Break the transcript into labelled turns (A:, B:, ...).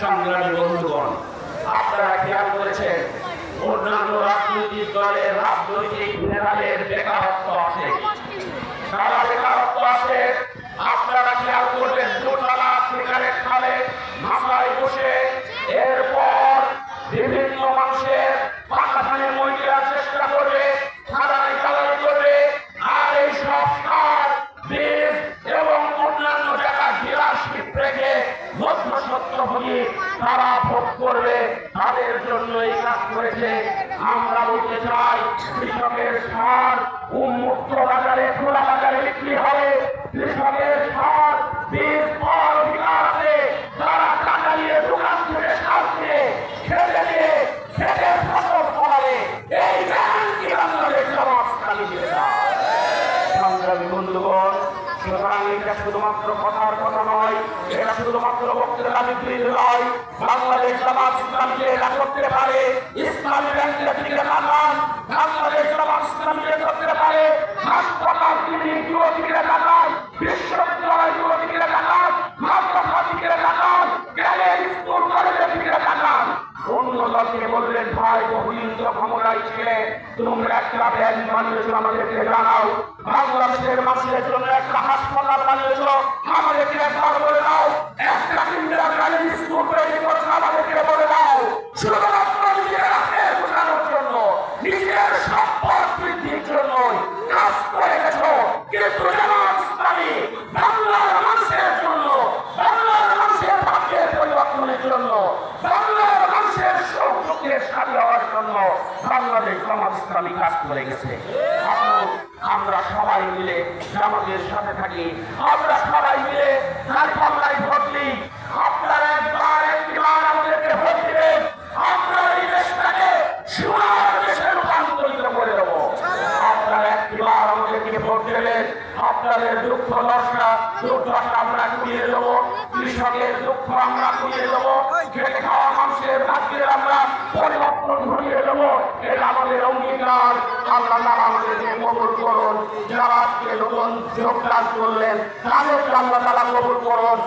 A: সংগ্রামী বন্ধুগণ আপনারা খেয়াল করেছেন অন্যান্য রাজনৈতিক দলের রাজনৈতিক নেতাদের বেকারত্ব আছে সারা বেকারত্ব আছে আপনারা খেয়াল সিগারেট খালে মাথায় বসে? এরপর বিভিন্ন চেষ্টা করবে সারাই কালাই করবে, আর এই এবং অন্যান্য জায়গায় ডিলারশিপ রেখে মধ্য সত্যভোগী তারা ভোগ করবে। তাদের জন্য এই কাজ করেছে। আমরা বলতে চাই, কৃষকের সার উন্মুক্ত বাজারে খোলা হবে? কৃষকের সার বীজ ফল আছে। তারা টাকা নিয়ে দোকান থেকে কিনে খেতে দিয়ে খেতে ফসল ফলাবে। এই ব্যাংক কি বাংলাদেশ সমাজ যায়। সংগ্রামী বন্ধুগণ শুধুমাত্র কথার কথা নয়, এটা শুধুমাত্র বক্তৃতা বিবৃতি নয় বাংলাদেশ এটা করতে পারে, ইসলামী ব্যাংকের দিকে তাকান। বাংলাদেশ ইসলামকে করতে পারে যুবতীকে তাকান বিশ্ববিদ্যালয় যুবতীকে তাকান মাদ্রাসা দিকে তাকান গ্রামের স্কুল, কলেজের দিকে তাকান অন্য দলকে বললেন, ভাই বহুলিন্দ্র ক্ষমতায় ছেলে। তোমরা একটা ব্যাংক বানিয়েছো আমাদেরকে জানাও। বাংলাদেশের মানুষের জন্য একটা সুখের দেওয়ার জন্য বাংলাদেশ জামাত ইসলামী কাজ করে গেছে। আমরা সবাই মিলে জামাতের সাথে থাকি। আমরা সবাই মিলে তার পাল্লায় ভোট আপনারা একবার একবার আমাদেরকে ভোট দিবেন সোনার দেশে রূপান্তরিত করে দেবো আপনারা একবার আমাদেরকে ভোট দেবেন আপনাদের দুঃখ দশা দুর্দশা আমরা কুড়িয়ে দেবো, কৃষকের দুঃখ আমরা কুড়িয়ে দেবো খাওয়া মানুষের ভাগ্যের আমরা পরিবর্তন ঘটিয়ে দেবো। এটা আমাদের অঙ্গীকার। আল্লাহ তাআলা আমাদেরকে কবুল করুন। যারা আজকে নতুন যোগদান করলেন, তাদেরকে আল্লাহ তালা কবুল করুন।